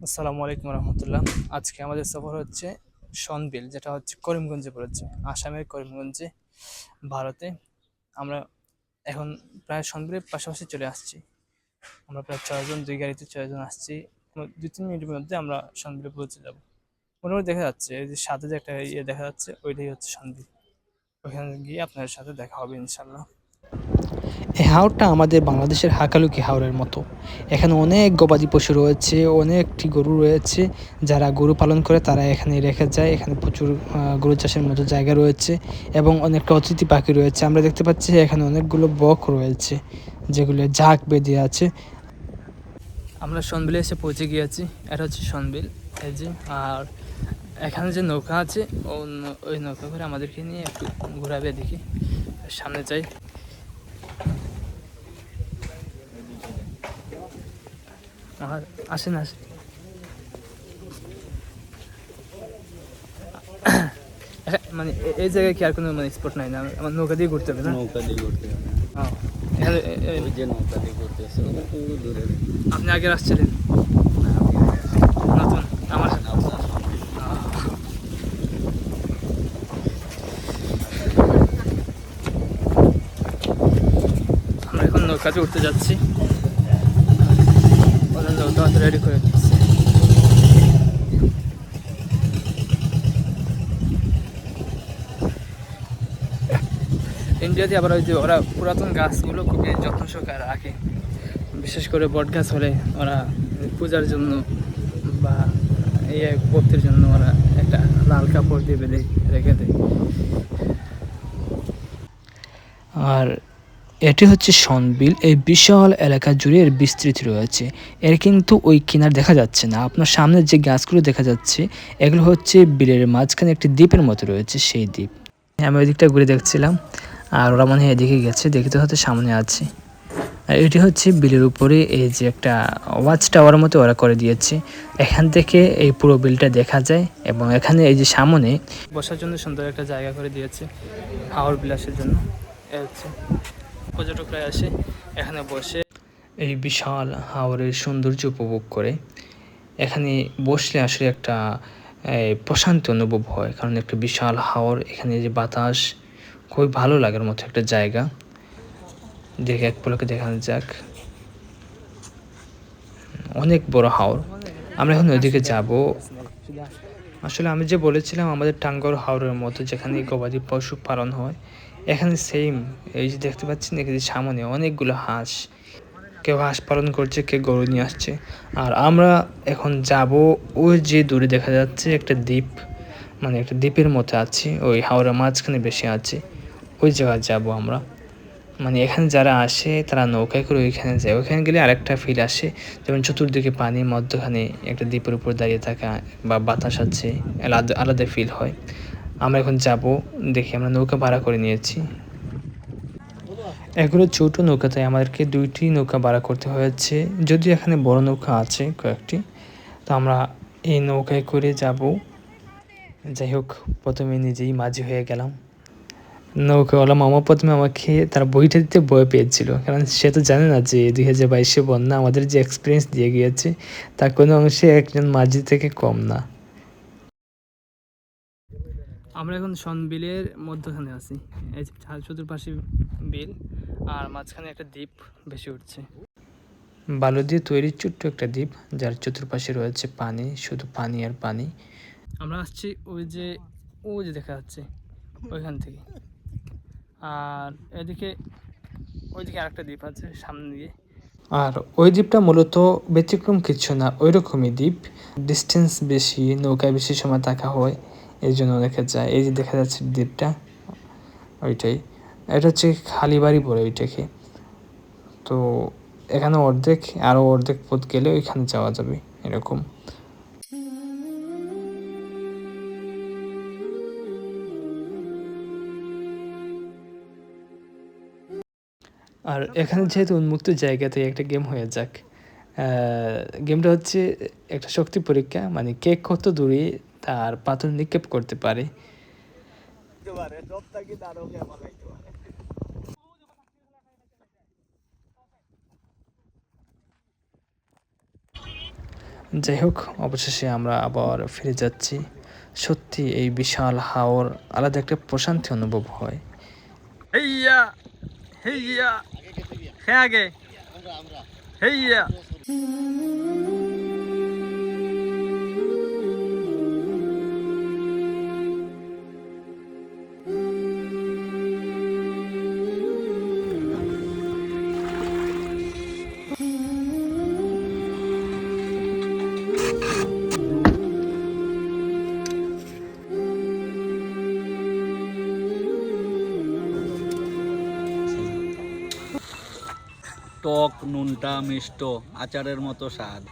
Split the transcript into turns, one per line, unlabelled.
আসসালামু আলাইকুম রহমতুল্লাহ। আজকে আমাদের সফর হচ্ছে সনবিল যেটা হচ্ছে করিমগঞ্জে পড়েছে। আসামের করিমগঞ্জে, ভারতে। আমরা এখন প্রায় সনবিলের পাশাপাশি চলে আসছি। আমরা প্রায় ছয়জন, দুই গাড়িতে ছয়জন আসছি। দুই, তিন মিনিটের মধ্যে আমরা সনবিলে পৌঁছে যাব। মোটামুটি দেখা যাচ্ছে, এই যে সাথে যে একটা ইয়ে দেখা যাচ্ছে, ওইটাই হচ্ছে সনবিল ওখানে গিয়ে আপনাদের সাথে দেখা হবে ইনশাল্লাহ
এই হাওরটা আমাদের বাংলাদেশের হাকালুকি হাওরের মতো। এখানে অনেক গবাদি পশু রয়েছে, অনেকটি গরু রয়েছে, যারা গরু পালন করে তারা এখানে রেখে যায়। এখানে প্রচুর গরু চাষের মতো জায়গা রয়েছে এবং অনেকটা অতিথি পাখি রয়েছে। আমরা দেখতে পাচ্ছি এখানে অনেকগুলো বক রয়েছে, যেগুলো ঝাঁক বেঁধে আছে।
আমরা সনবিলে এসে পৌঁছে গিয়েছি। এটা হচ্ছে সনবিল। এই যে, আর এখানে যে নৌকা আছে ওই নৌকা করে আমাদেরকে নিয়ে একটু ঘোরাবে দেখি। সামনে যাই। আসেন আসেন। এখা- মানে এই জায়গায় কি আর কোনো মানে স্পট নাই না? আমার নৌকা দিয়ে ঘুরতে হবে না?
নৌকা দিয়ে ঘুরতে হবে। ওই যে নৌকা দিয়ে ঘুরতে ওটা দূরে।
আপনি আগে আসছিলেন নতুন আমার আমরা এখন নৌকাতে উঠতে যাচ্ছি। রেডি করে ইন্ডিয়াতে আবার ওই যে ওরা পুরাতন গাছগুলো খুবই যত্ন সহকারে রাখে। বিশেষ করে বট গাছ হলে ওরা পূজার জন্য বা ইয়ে ভক্তির জন্য ওরা একটা লাল কাপড় দিয়ে বেঁধে রেখে দেয়।
আর এটি হচ্ছে সনবিল এই বিশাল এলাকা জুড়ে এর বিস্তৃতি রয়েছে। এর কিন্তু ওই কিনার দেখা যাচ্ছে না। আপনার সামনে যে গাছগুলো দেখা যাচ্ছে, এগুলো হচ্ছে বিলের মাঝখানে একটি দ্বীপের মতো রয়েছে সেই দ্বীপ। আমি ওই দিকটা ঘুরে দেখছিলাম। আর ওরা মনে হয় এদিকে গেছে দেখতে হয়তো সামনে আছে। আর এটি হচ্ছে বিলের উপরে এই যে একটা ওয়াচ টাওয়ার মতো ওরা করে দিয়েছে। এখান থেকে এই পুরো বিলটা দেখা যায় এবং এখানে এই যে সামনে
বসার জন্য সুন্দর একটা জায়গা করে দিয়েছে। হাওড় বিলাসের জন্য। পর্যটকরা আসে, এখানে বসে।
এই বিশাল হাওরের সৌন্দর্য উপভোগ করে। এখানে বসলে আসলে একটা প্রশান্তি অনুভব হয়, কারণ একটা বিশাল হাওর, এখানে যে বাতাস, খুবই ভালো লাগার মতো একটা জায়গা। দেখে এক পলকে দেখানো যাক। অনেক বড় হাওর। আমরা এখন ওইদিকে যাব। আসলে আমি যে বলেছিলাম, আমাদের টাঙ্গর হাওরের মতো যেখানে গবাদি পশু পালন হয় এখানে সেম এই যে দেখতে পাচ্ছেন, এখানে সামনে অনেকগুলো হাঁস। কেউ হাঁস পালন করছে, কেউ গরু নিয়ে আসছে। আর আমরা এখন যাব ওই যে দূরে দেখা যাচ্ছে একটা দ্বীপ মানে একটা দ্বীপের মতো আছে, ওই হাওড়া মাঝখানে বেশি আছে। ওই জায়গায় যাব আমরা। মানে এখানে যারা আসে, তারা নৌকায় করে ওইখানে যায়। ওইখানে গেলে আরেকটা ফিল আসে, যেমন চতুর্দিকে পানির মধ্যখানে একটা দ্বীপের উপর দাঁড়িয়ে থাকা বা বাতাস আছে, আলাদা আলাদা ফিল হয়। আমরা এখন যাব, দেখি আমরা নৌকা ভাড়া করে নিয়েছি। এগুলো ছোট নৌকা, তাই আমাদেরকে দুইটি নৌকা ভাড়া করতে হয়েছে। যদিও এখানে বড় নৌকা আছে কয়েকটি, তো আমরা এই নৌকায় করে যাব। যাই হোক, প্রথমে নিজেই মাঝি হয়ে গেলাম। নৌকা নৌকাওয়ালা মামা প্রথমে আমাকে তার বইটা দিতে ভয় পেয়েছিল, কারণ সে তো জানে না যে দুই হাজার বাইশে বন্যা আমাদের যে এক্সপিরিয়েন্স দিয়ে গিয়েছে, তার কোনো অংশে একজন মাঝি থেকে কম না।
আমরা এখন সনবিলের মধ্যখানে আছি। এই যে চার চতুর্পাশে বিল আর মাঝখানে একটা দ্বীপ বেশি উঠছে।
বালু দিয়ে তৈরি ছোট্ট একটা দ্বীপ যার চতুর্পাশে রয়েছে পানি শুধু পানি আর পানি।
আমরা আসছি ওই যে ওই যে দেখা যাচ্ছে ওইখান থেকে। আর এদিকে ওইদিকে আরেকটা দ্বীপ আছে সামনে দিয়ে।
আর ওই দ্বীপটা মূলত ব্যতিক্রম কিছু না ওই রকমই দ্বীপ। ডিস্টেন্স বেশি নৌকায় বেশি সময় থাকা হয়। এই জন্য অনেকে যায়, এই যে দেখা যাচ্ছে দ্বীপটা, ওইটাই। এটা হচ্ছে খালি বাড়ি বলে ওইটাকে। তো এখানে অর্ধেক আরও অর্ধেক পথ গেলে ওইখানে যাওয়া যাবে, এরকম। আর এখানে যেহেতু উন্মুক্ত জায়গাতে একটা গেম হয়ে যাক গেমটা হচ্ছে একটা শক্তি পরীক্ষা মানে কে কত দূরে তার পাথর নিক্ষেপ করতে পারে। যাই হোক, অবশেষে আমরা আবার ফিরে যাচ্ছি। সত্যি এই বিশাল হাওর আলাদা একটা প্রশান্তি অনুভব হয়।
হেইয়া হেইয়া, হে আগে। হেইয়া
টক নুনটা মিষ্ট আচারের মতো স্বাদ।